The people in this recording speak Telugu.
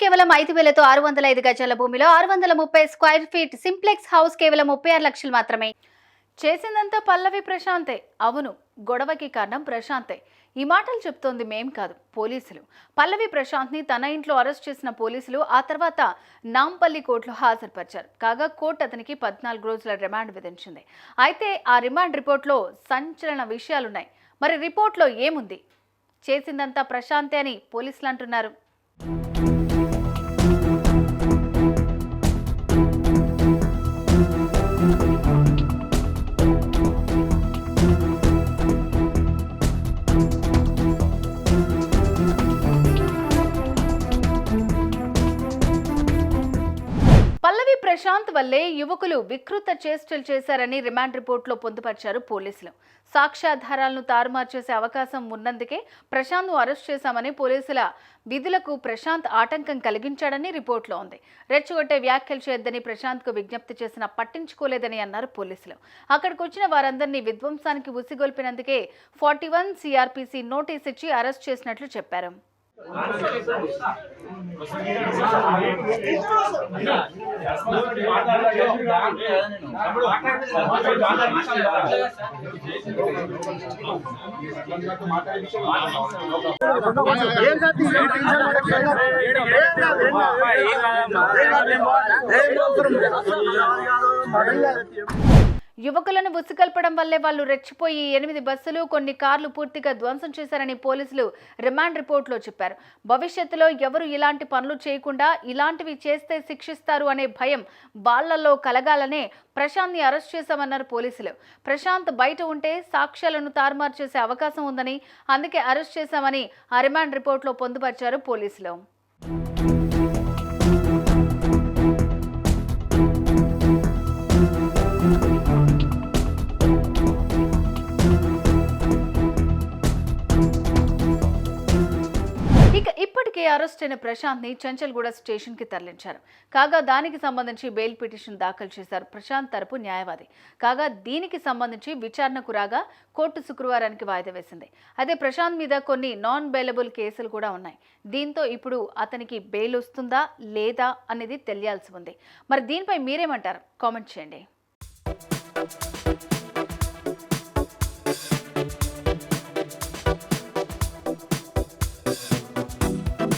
కేవలం ఐదు వేలతో ఆరు వందల ఐదు గజాల భూమిలో ఆరు వందల ముప్పై స్క్వేర్ ఫీట్ సింప్లెక్స్ హౌస్ కేవలం ముప్పై ఆరు లక్షలు మాత్రమే. చేసిందంతా పల్లవి ప్రశాంతే. అవును గొడవకి కారణం ప్రశాంతే. ఈ మాటలు చెప్తోంది మేం కాదు పోలీసులు. పల్లవి ప్రశాంత్ని తన ఇంట్లో అరెస్ట్ చేసిన పోలీసులు ఆ తర్వాత నాంపల్లి కోర్టులో హాజరుపరిచారు. కాగా కోర్టు అతనికి పద్నాలుగు రోజుల రిమాండ్ విధించింది. అయితే ఆ రిమాండ్ రిపోర్ట్లో సంచలన విషయాలున్నాయి. మరి రిపోర్ట్లో ఏముంది? చేసిందంతా ప్రశాంతే అని పోలీసులు అంటున్నారు. ప్రశాంత్ వల్లే యువకులు వికృత చేష్టలు చేశారని రిమాండ్ రిపోర్టులో పొందుపరిచారు పోలీసులు. సాక్ష్యాధారాలను తారుమారు చేసే అవకాశం ఉన్నందుకే ప్రశాంత్ను అరెస్ట్ చేశామని పోలీసుల విధులకు ప్రశాంత్ ఆటంకం కలిగించాడని రిపోర్టులో ఉంది. రెచ్చగొట్టే వ్యాఖ్యలు చేయొద్దని ప్రశాంత్కు విజ్ఞప్తి చేసినా పట్టించుకోలేదని అన్నారు పోలీసులు. అక్కడికి వచ్చిన వారందరినీ విధ్వంసానికి ఉసిగొల్పినందుకే ఫార్టీ వన్ సిఆర్పిసి నోటీస్ ఇచ్చి అరెస్ట్ చేసినట్లు చెప్పారు. మాట్లాడి యువకులను ఉసిగల్పడం వల్లే వాళ్ళు రెచ్చిపోయి ఎనిమిది బస్సులు కొన్ని కార్లు పూర్తిగా ధ్వంసం చేశారని పోలీసులు రిమాండ్ రిపోర్టులో చెప్పారు. భవిష్యత్తులో ఎవరు ఇలాంటి పనులు చేయకుండా ఇలాంటివి చేస్తే శిక్షిస్తారు అనే భయం బాళ్ళలో కలగాలనే ప్రశాంత్ని అరెస్ట్ చేశామన్నారు పోలీసులు. ప్రశాంత్ బయట ఉంటే సాక్ష్యాలను తారుమారు చేసే అవకాశం ఉందని అందుకే అరెస్ట్ చేశామని ఆ రిమాండ్ రిపోర్టులో పొందుపరిచారు పోలీసులు. ఇప్పటికే అరెస్ట్ అయిన ప్రశాంత్ని చంచల్గూడ స్టేషన్కి తరలించారు. కాగా దానికి సంబంధించి బెయిల్ పిటిషన్ దాఖలు చేశారు ప్రశాంత్ తరపు న్యాయవాది. కాగా దీనికి సంబంధించి విచారణకు రాగా కోర్టు శుక్రవారానికి వాయిదా వేసింది. అయితే ప్రశాంత్ మీద కొన్ని నాన్ బెయిలబుల్ కేసులు కూడా ఉన్నాయి. దీంతో ఇప్పుడు అతనికి బెయిల్ వస్తుందా లేదా అనేది తెలియాల్సి ఉంది. మరి దీనిపై మీరేమంటారు? కామెంట్ చేయండి.